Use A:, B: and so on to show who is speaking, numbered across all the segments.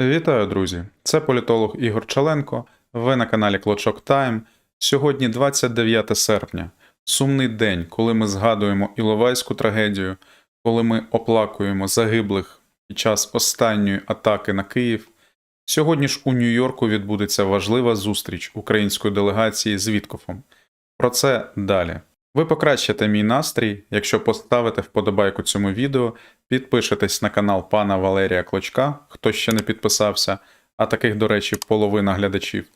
A: Вітаю, друзі! Це політолог Ігор Чаленко. Ви на каналі Клочок Тайм. Сьогодні 29 серпня. Сумний день, коли ми згадуємо Іловайську трагедію, коли ми оплакуємо загиблих під час останньої атаки на Київ. Сьогодні ж у Нью-Йорку відбудеться важлива зустріч української делегації з Віткофом. Про це далі. Ви покращите мій настрій, якщо поставите вподобайку цьому відео, підпишетесь на канал пана Валерія Клочка, хто ще не підписався, а таких, до речі, половина глядачів.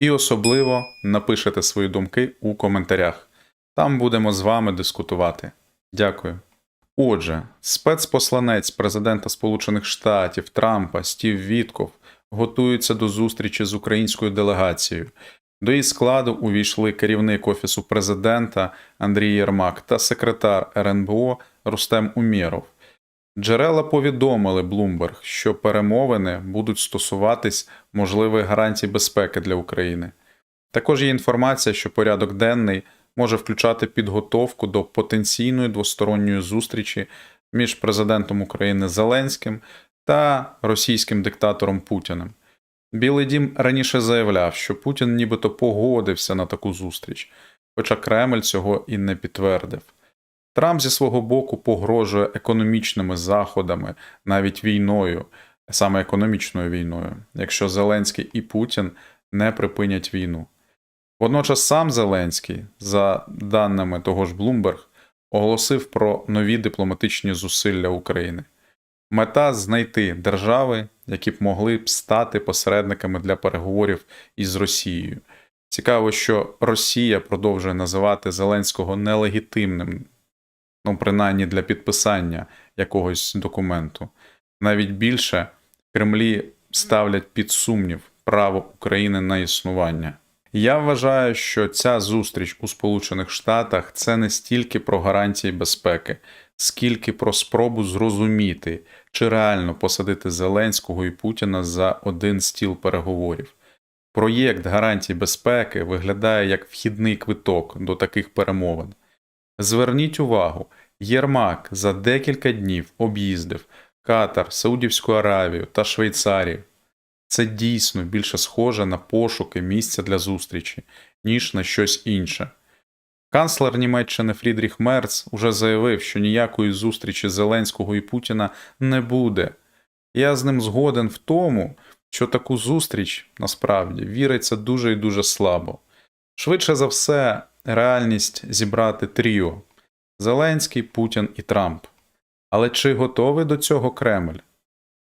A: І особливо напишете свої думки у коментарях. Там будемо з вами дискутувати. Дякую. Отже, спецпосланець президента Сполучених Штатів Трампа Стів Вітков готується до зустрічі з українською делегацією. До її складу увійшли керівник Офісу президента Андрій Єрмак та секретар РНБО Рустем Умєров. Джерела повідомили Bloomberg, що перемовини будуть стосуватись можливих гарантій безпеки для України. Також є інформація, що порядок денний може включати підготовку до потенційної двосторонньої зустрічі між президентом України Зеленським та російським диктатором Путіним. Білий дім раніше заявляв, що Путін нібито погодився на таку зустріч, хоча Кремль цього і не підтвердив. Трамп зі свого боку погрожує економічними заходами, навіть війною, саме економічною війною, якщо Зеленський і Путін не припинять війну. Водночас сам Зеленський, за даними того ж Bloomberg, оголосив про нові дипломатичні зусилля України. Мета знайти держави, які б могли б стати посередниками для переговорів із Росією. Цікаво, що Росія продовжує називати Зеленського нелегітимним, ну, принаймні для підписання якогось документу. Навіть більше Кремлі ставлять під сумнів право України на існування. Я вважаю, що ця зустріч у Сполучених Штатах це не стільки про гарантії безпеки, скільки про спробу зрозуміти, чи реально посадити Зеленського і Путіна за один стіл переговорів. Проєкт гарантій безпеки виглядає як вхідний квиток до таких перемовин. Зверніть увагу, Єрмак за декілька днів об'їздив Катар, Саудівську Аравію та Швейцарію. Це дійсно більше схоже на пошуки місця для зустрічі, ніж на щось інше. Канцлер Німеччини Фрідріх Мерц уже заявив, що ніякої зустрічі Зеленського і Путіна не буде. Я з ним згоден в тому, що таку зустріч насправді віриться дуже і дуже слабо. Швидше за все, реальність зібрати тріо Зеленський, Путін і Трамп. Але чи готовий до цього Кремль?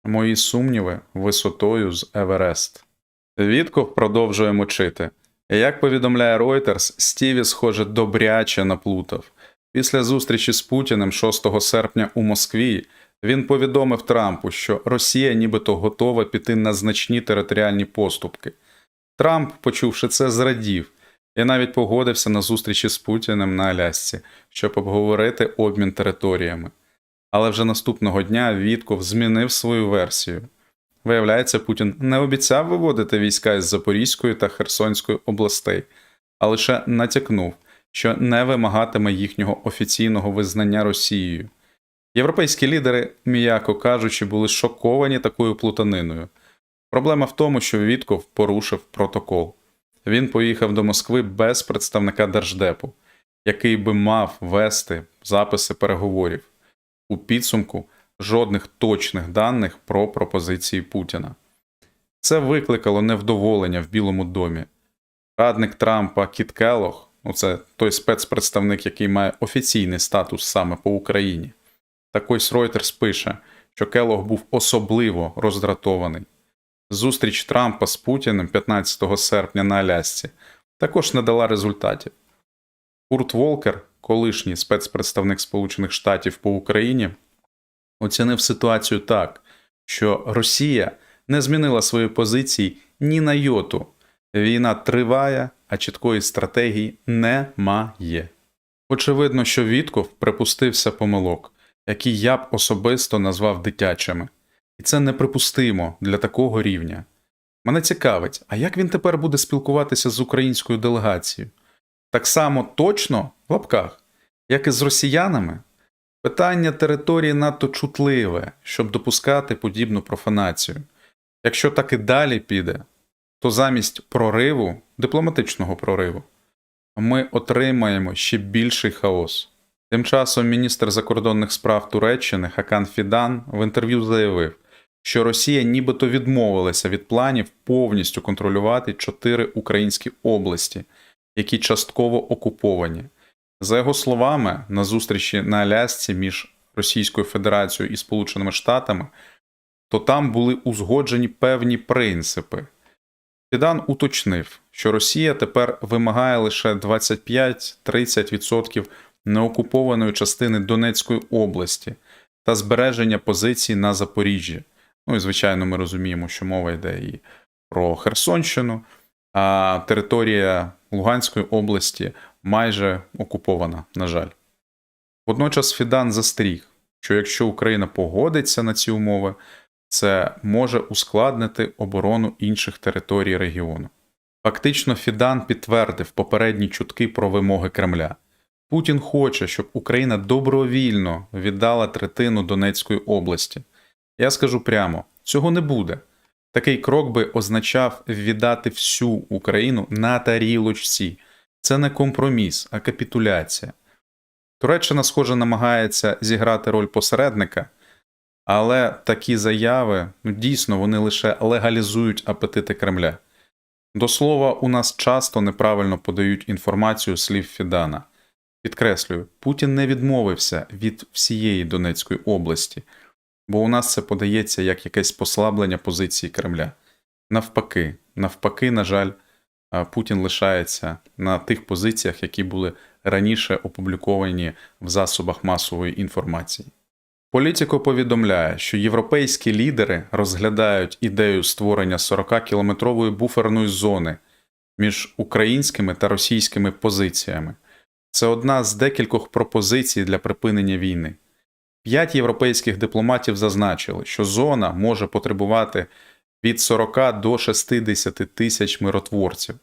A: Мої сумніви висотою з Еверест. Вітков продовжує мочити. Як повідомляє Reuters, Стіві, схоже, добряче наплутав. Після зустрічі з Путіним 6 серпня у Москві він повідомив Трампу, що Росія нібито готова піти на значні територіальні поступки. Трамп, почувши це, зрадів і навіть погодився на зустрічі з Путіним на Алясці, щоб обговорити обмін територіями. Але вже наступного дня Вітков змінив свою версію. Виявляється, Путін не обіцяв виводити війська із Запорізької та Херсонської областей, а лише натякнув, що не вимагатиме їхнього офіційного визнання Росією. Європейські лідери, м'яко кажучи, були шоковані такою плутаниною. Проблема в тому, що Вітков порушив протокол. Він поїхав до Москви без представника Держдепу, який би мав вести записи переговорів. У підсумку жодних точних даних про пропозиції Путіна. Це викликало невдоволення в Білому домі. Радник Трампа Кіт Келох, ну це той спецпредставник, який має офіційний статус саме по Україні. Так ось Reuters пише, що Келох був особливо роздратований. Зустріч Трампа з Путіним 15 серпня на Алясці також не дала результатів. Курт Волкер, колишній спецпредставник Сполучених Штатів по Україні, оцінив ситуацію так, що Росія не змінила свої позиції ні на йоту. Війна триває, а чіткої стратегії немає. Очевидно, що Вітков припустився помилок, які я б особисто назвав дитячими. І це неприпустимо для такого рівня. Мене цікавить, а як він тепер буде спілкуватися з українською делегацією? Так само точно в лапках, як і з росіянами? Питання території надто чутливе, щоб допускати подібну профанацію. Якщо так і далі піде, то замість прориву, дипломатичного прориву, ми отримаємо ще більший хаос. Тим часом міністр закордонних справ Туреччини Хакан Фідан в інтерв'ю заявив, що Росія нібито відмовилася від планів повністю контролювати чотири українські області, які частково окуповані. За його словами, на зустрічі на Алясці між Російською Федерацією і Сполученими Штатами, то там були узгоджені певні принципи. Фідан уточнив, що Росія тепер вимагає лише 25-30% неокупованої частини Донецької області та збереження позицій на Запоріжжі. Ну і звичайно, ми розуміємо, що мова йде і про Херсонщину, а територія Луганської області майже окупована, на жаль. Водночас Фідан застріг, що якщо Україна погодиться на ці умови, це може ускладнити оборону інших територій регіону. Фактично, Фідан підтвердив попередні чутки про вимоги Кремля. Путін хоче, щоб Україна добровільно віддала третину Донецької області. Я скажу прямо: цього не буде. Такий крок би означав віддати всю Україну на тарілочці. Це не компроміс, а капітуляція. Туреччина, схоже, намагається зіграти роль посередника, але такі заяви ну, дійсно вони лише легалізують апетити Кремля. До слова, у нас часто неправильно подають інформацію слів Фідана. Підкреслюю, Путін не відмовився від всієї Донецької області, бо у нас це подається як якесь послаблення позиції Кремля. Навпаки, навпаки, на жаль, Путін лишається на тих позиціях, які були раніше опубліковані в засобах масової інформації. Політико повідомляє, що європейські лідери розглядають ідею створення 40-кілометрової буферної зони між українськими та російськими позиціями. Це одна з декількох пропозицій для припинення війни. П'ять європейських дипломатів зазначили, що зона може потребувати від 40 до 60 тисяч миротворців.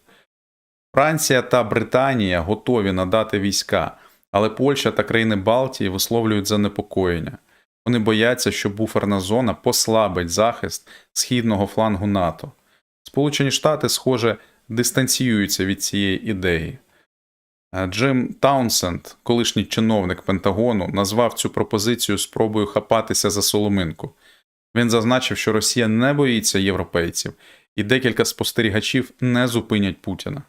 A: Франція та Британія готові надати війська, але Польща та країни Балтії висловлюють занепокоєння. Вони бояться, що буферна зона послабить захист східного флангу НАТО. Сполучені Штати, схоже, дистанціюються від цієї ідеї. Е, Джим Таунсенд, колишній чиновник Пентагону, назвав цю пропозицію спробою хапатися за соломинку. Він зазначив, що Росія не боїться європейців, і декілька спостерігачів не зупинять Путіна.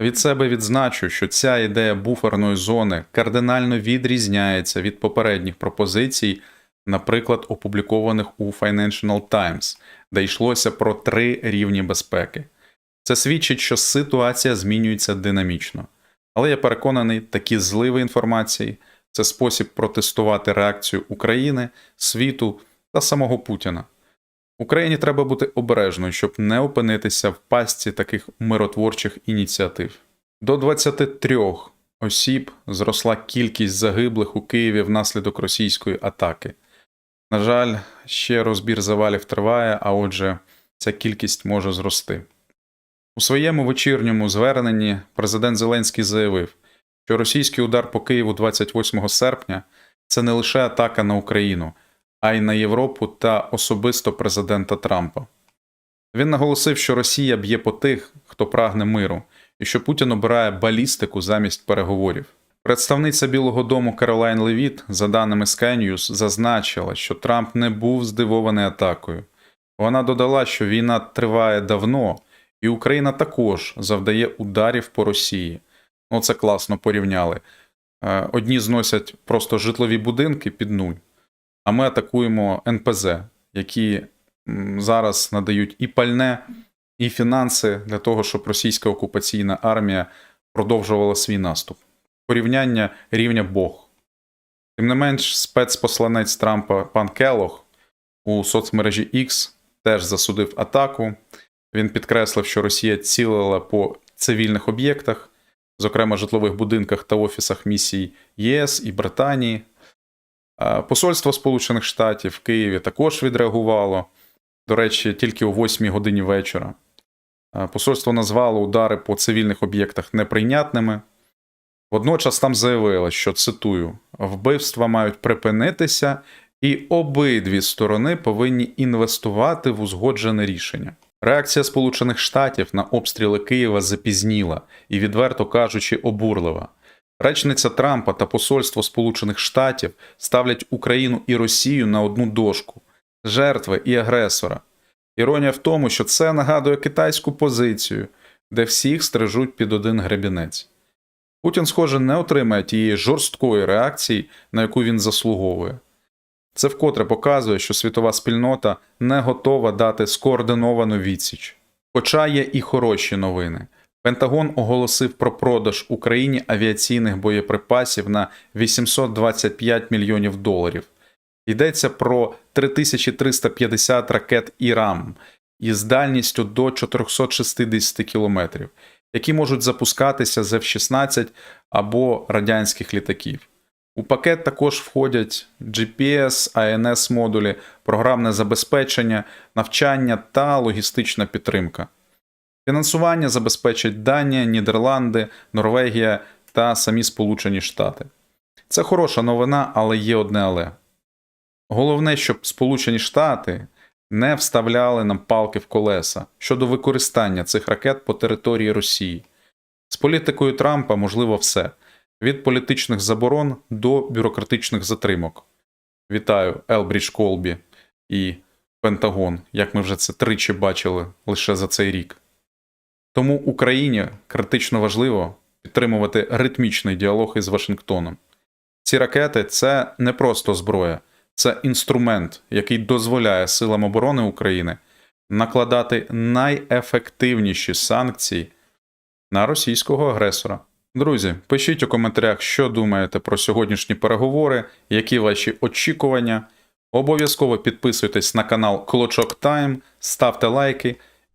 A: Від себе відзначу, що ця ідея буферної зони кардинально відрізняється від попередніх пропозицій, наприклад, опублікованих у Financial Times, де йшлося про три рівні безпеки. Це свідчить, що ситуація змінюється динамічно. Але я переконаний, такі зливи інформації це спосіб протестувати реакцію України, світу та самого Путіна. Україні треба бути обережною, щоб не опинитися в пастці таких миротворчих ініціатив. До 23 осіб зросла кількість загиблих у Києві внаслідок російської атаки. На жаль, ще розбір завалів триває, а отже, ця кількість може зрости. У своєму вечірньому зверненні президент Зеленський заявив, що російський удар по Києву 28 серпня це не лише атака на Україну, а й на Європу та особисто президента Трампа. Він наголосив, що Росія б'є по тих, хто прагне миру, і що Путін обирає балістику замість переговорів. Представниця Білого Дому Каролайн Левіт, за даними Sky News, зазначила, що Трамп не був здивований атакою. Вона додала, що війна триває давно, і Україна також завдає ударів по Росії. Ну, це класно порівняли. Е, Одні зносять просто житлові будинки під нуль, а ми атакуємо НПЗ, які зараз надають і пальне, і фінанси для того, щоб російська окупаційна армія продовжувала свій наступ. Порівняння рівня Бог. Тим не менш, спецпосланець Трампа пан Келох у соцмережі X теж засудив атаку. Він підкреслив, що Росія цілила по цивільних об'єктах, зокрема житлових будинках та офісах місій ЄС і Британії. Посольство Сполучених Штатів в Києві також відреагувало. До речі, тільки о 8 годині вечора. Посольство назвало удари по цивільних об'єктах неприйнятними. Водночас там заявили, що цитую: вбивства мають припинитися, і обидві сторони повинні інвестувати в узгоджене рішення. Реакція Сполучених Штатів на обстріли Києва запізніла і, відверто кажучи, обурлива. Речниця Трампа та Посольство Сполучених Штатів ставлять Україну і Росію на одну дошку жертви і агресора. Іронія в тому, що це нагадує китайську позицію, де всіх стрижуть під один гребінець. Путін, схоже, не отримає тієї жорсткої реакції, на яку він заслуговує. Це вкотре показує, що світова спільнота не готова дати скоординовану відсіч. Хоча є і хороші новини. Пентагон оголосив про продаж Україні авіаційних боєприпасів на 825 мільйонів доларів. Йдеться про 3350 ракет ІРАМ із дальністю до 460 кілометрів, які можуть запускатися з F-16 або радянських літаків. У пакет також входять GPS, ANS модулі, програмне забезпечення, навчання та логістична підтримка. Фінансування забезпечать Данія, Нідерланди, Норвегія та самі Сполучені Штати. Це хороша новина, але є одне але. Головне, щоб Сполучені Штати не вставляли нам палки в колеса щодо використання цих ракет по території Росії. З політикою Трампа можливо все від політичних заборон до бюрократичних затримок. Вітаю Елбрідж Колбі і Пентагон, як ми вже це тричі бачили лише за цей рік. Тому Україні критично важливо підтримувати ритмічний діалог із Вашингтоном. Ці ракети це не просто зброя, це інструмент, який дозволяє силам оборони України накладати найефективніші санкції на російського агресора. Друзі, пишіть у коментарях, що думаєте про сьогоднішні переговори, які ваші очікування. Обов'язково підписуйтесь на канал Клочок Тайм, ставте лайки